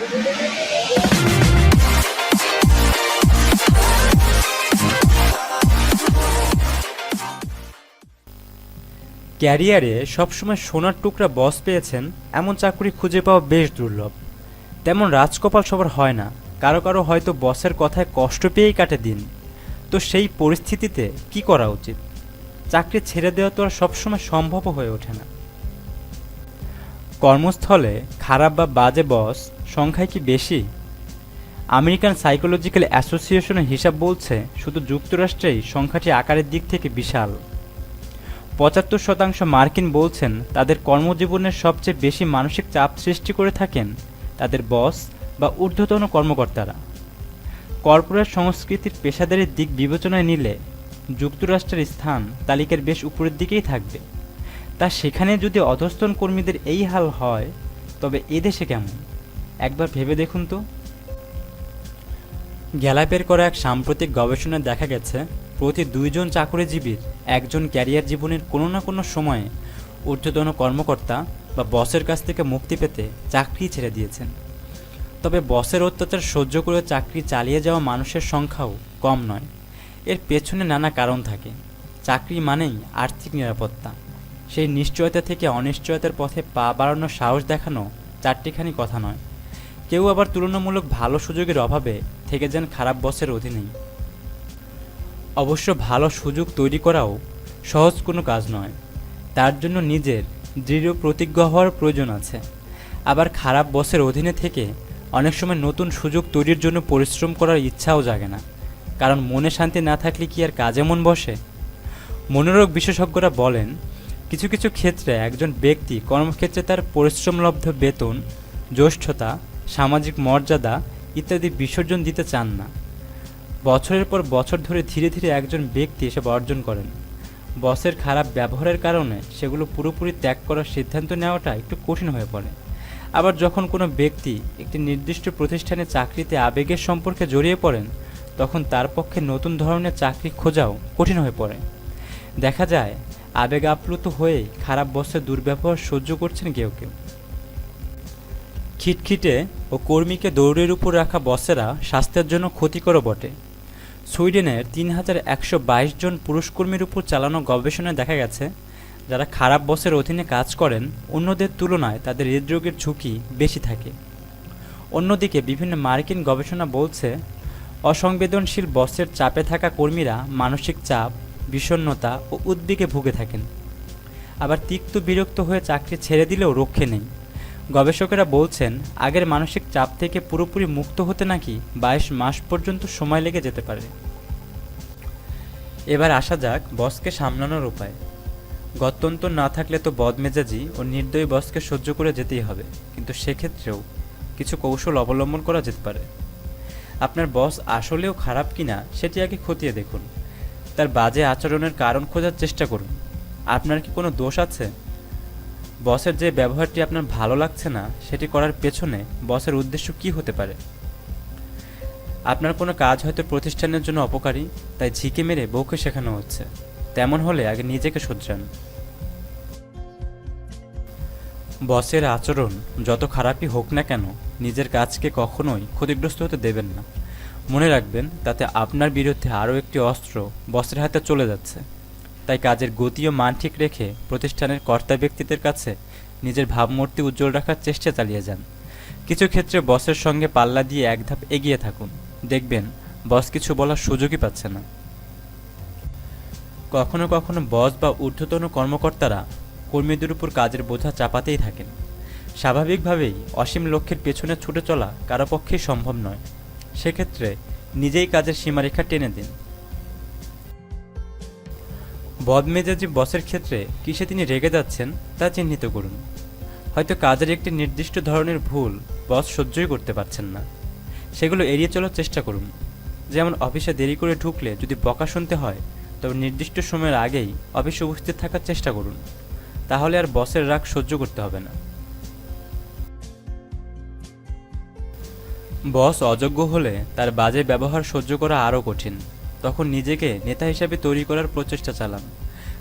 ক্যারিয়ারে সবসময় সোনার টুকরা বস পেয়েছেন এমন চাকরি খুঁজে পাওয়া বেশ দুর্লভ। তেমন রাজকপাল সবার হয় না। কারও কারও হয়তো বসের কথায় কষ্ট পেয়েই কাটে দিন। তো সেই পরিস্থিতিতে কি করা উচিত? চাকরি ছেড়ে দেওয়া তো আর সবসময় সম্ভব হয়ে ওঠে না। কর্মস্থলে খারাপ বা বাজে বস সংখ্যায় কি বেশি? আমেরিকান সাইকোলজিক্যাল অ্যাসোসিয়েশনের হিসাব বলছে শুধু যুক্তরাষ্ট্রেই সংখ্যাটি আকারের দিক থেকে বিশাল। পঁচাত্তর শতাংশ মার্কিন বলছেন তাদের কর্মজীবনের সবচেয়ে বেশি মানসিক চাপ সৃষ্টি করে থাকেন তাদের বস বা ঊর্ধ্বতন কর্মকর্তারা। কর্পোরেট সংস্কৃতির পেশাদারের দিক বিবেচনায় নিলে যুক্তরাষ্ট্রের স্থান তালিকার বেশ উপরের দিকেই থাকবে। তা সেখানে যদি অধস্তন কর্মীদের এই হাল হয়, তবে এদেশে কেমন? একবার ভেবে দেখুন তো। গ্যালাপের করা এক সাম্প্রতিক গবেষণায় দেখা গেছে, প্রতি দুইজন চাকরিজীবীর একজন ক্যারিয়ার জীবনের কোনো না কোনো সময়ে ঊর্ধ্বতন কর্মকর্তা বা বসের কাছ থেকে মুক্তি পেতে চাকরি ছেড়ে দিয়েছেন। তবে বসের অত্যাচার সহ্য করে চাকরি চালিয়ে যাওয়া মানুষের সংখ্যাও কম নয়। এর পেছনে নানা কারণ থাকে। চাকরি মানেই আর্থিক নিরাপত্তা। সেই নিশ্চয়তা থেকে অনিশ্চয়তার পথে পা বাড়ানোর সাহস দেখানো চারটিখানি কথা নয়। কেউ আবার তুলনামূলক ভালো সুযোগের অভাবে থেকে যান খারাপ বসের অধীনেই। অবশ্য ভালো সুযোগ তৈরি করাও সহজ কোনো কাজ নয়। তার জন্য নিজের দৃঢ় প্রতিজ্ঞ হওয়ার প্রয়োজন আছে। আবার খারাপ বসের অধীনে থেকে অনেক সময় নতুন সুযোগ তৈরির জন্য পরিশ্রম করার ইচ্ছাও জাগে না। কারণ মনে শান্তি না থাকলে কি আর কাজে মন বসে? মনোরোগ বিশেষজ্ঞরা বলেন, কিছু কিছু ক্ষেত্রে একজন ব্যক্তি কর্মক্ষেত্রে তার পরিশ্রমলব্ধ বেতন, জ্যেষ্ঠতা সামাজিক মর্যাদা ইত্যাদি বিসর্জন দিতে চান না। বছরের পর বছর ধরে ধীরে ধীরে একজন ব্যক্তি এসব অর্জন করেন। বসের খারাপ ব্যবহারের কারণে সেগুলো পুরোপুরি ত্যাগ করার সিদ্ধান্ত নেওয়াটা একটু কঠিন হয়ে পড়ে। আবার যখন কোনো ব্যক্তি একটি নির্দিষ্ট প্রতিষ্ঠানে চাকরিতে আবেগের সম্পর্কে জড়িয়ে পড়েন, তখন তার পক্ষে নতুন ধরনের চাকরি খোঁজাও কঠিন হয়ে পড়ে। দেখা যায়, আবেগ আপ্লুত হয়ে খারাপ বসের দুর্ব্যবহার সহ্য করছেন কেউ কেউ। খিটখিটে ও কর্মীকে দৌড়ের উপর রাখা বসেরা স্বাস্থ্যের জন্য ক্ষতিকরও বটে। সুইডেনের তিন হাজার একশো বাইশ জন পুরুষকর্মীর উপর চালানো গবেষণায় দেখা গেছে, যারা খারাপ বসের অধীনে কাজ করেন, অন্যদের তুলনায় তাদের হৃদরোগের ঝুঁকি বেশি থাকে। অন্যদিকে বিভিন্ন মার্কিন গবেষণা বলছে, অসংবেদনশীল বসের চাপে থাকা কর্মীরা মানসিক চাপ, বিষণ্ণতা ও উদ্বেগে ভুগে থাকেন। আবার তিক্ত বিরক্ত হয়ে চাকরি ছেড়ে দিলেও রক্ষে নেই। গবেষকেরা বলছেন, আগের মানসিক চাপ থেকে পুরোপুরি মুক্ত হতে নাকি বাইশ মাস পর্যন্ত সময় লেগে যেতে পারে। এবার আসা যাক বসকে সামলানোর উপায়। গত্যন্তর না থাকলে তো বদমেজাজি ও নির্দয়ী বসকে সহ্য করে যেতেই হবে। কিন্তু সেক্ষেত্রেও কিছু কৌশল অবলম্বন করা যেতে পারে। আপনার বস আসলেও খারাপ কিনা সেটি আগে খতিয়ে দেখুন। তার বাজে আচরণের কারণ খোঁজার চেষ্টা করুন। আপনার কি কোনো দোষ আছে? বসের যে ব্যবহারটি আপনার ভালো লাগছে না, সেটি করার পেছনে বসের উদ্দেশ্য কি হতে পারে? আপনার কোনো কাজ হয়তো প্রতিষ্ঠানের জন্য অপকারী, তাই ঝিকে মেরে বউকে শেখানো হচ্ছে। তেমন হলে আগে নিজেকে শোধরান। বসের আচরণ যত খারাপই হোক না কেন, নিজের কাজকে কখনোই ক্ষতিগ্রস্ত হতে দেবেন না। মনে রাখবেন, তাতে আপনার বিরুদ্ধে আরও একটি অস্ত্র বসের হাতে চলে যাচ্ছে। তাই কাজের গতি ও মান ঠিক রেখে প্রতিষ্ঠানের কর্তা ব্যক্তিদের কাছে নিজের ভাবমূর্তি উজ্জ্বল রাখার চেষ্টা চালিয়ে যান। কিছু ক্ষেত্রে বসের সঙ্গে পাল্লা দিয়ে এক ধাপ এগিয়ে থাকুন। দেখবেন, বস কিছু বলার সুযোগই পাচ্ছে না। কখনো কখনো বস বা ঊর্ধ্বতন কর্মকর্তারা কর্মীদের উপর কাজের বোঝা চাপাতেই থাকেন। স্বাভাবিকভাবেই অসীম লক্ষ্যের পেছনে ছুটে চলা কারও পক্ষেই সম্ভব নয়। সেক্ষেত্রে নিজেই কাজের সীমারেখা টেনে দিন। বদমেজাজি বসের ক্ষেত্রে কিসে তিনি রেগে যাচ্ছেন তা চিহ্নিত করুন। হয়তো কাজের একটি নির্দিষ্ট ধরনের ভুল বস সহ্যই করতে পারছেন না। সেগুলো এড়িয়ে চলার চেষ্টা করুন। যেমন অফিসে দেরি করে ঢুকলে যদি বকা শুনতে হয়, তবে নির্দিষ্ট সময়ের আগেই অফিসে উপস্থিত থাকার চেষ্টা করুন। তাহলে আর বসের রাগ সহ্য করতে হবে না। বস অযোগ্য হলে তার বাজে ব্যবহার সহ্য করা আরও কঠিন। তখন নিজেকে নেতা হিসাবে তৈরি করার প্রচেষ্টা চালান।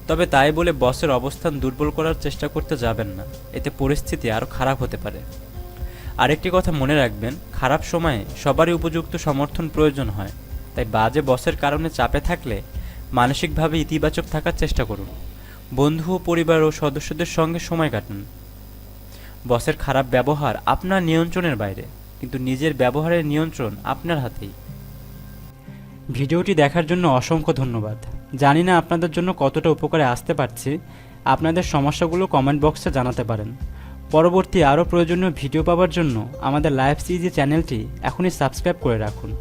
তবে তাই বলে বসের অবস্থান দুর্বল করার চেষ্টা করতে যাবেন না, এতে পরিস্থিতি আরও খারাপ হতে পারে। আরেকটি কথা মনে রাখবেন, খারাপ সময়ে সবারই উপযুক্ত সমর্থন প্রয়োজন হয়। তাই বাজে বসের কারণে চাপে থাকলে মানসিকভাবে ইতিবাচক থাকার চেষ্টা করুন। বন্ধু ও পরিবার ও সদস্যদের সঙ্গে সময় কাটান। বসের খারাপ ব্যবহার আপনার নিয়ন্ত্রণের বাইরে, কিন্তু নিজের ব্যবহারের নিয়ন্ত্রণ আপনার হাতেই। ভিডিওটি দেখার জন্য অসংখ্য ধন্যবাদ। জানি না আপনাদের জন্য কতটা উপকারে আসতে পারছি। আপনাদের সমস্যাগুলো কমেন্ট বক্সে জানাতে পারেন। পরবর্তী আরও প্রয়োজনীয় ভিডিও পাওয়ার জন্য আমাদের লাইফ সিজি চ্যানেলটি এখনই সাবস্ক্রাইব করে রাখুন।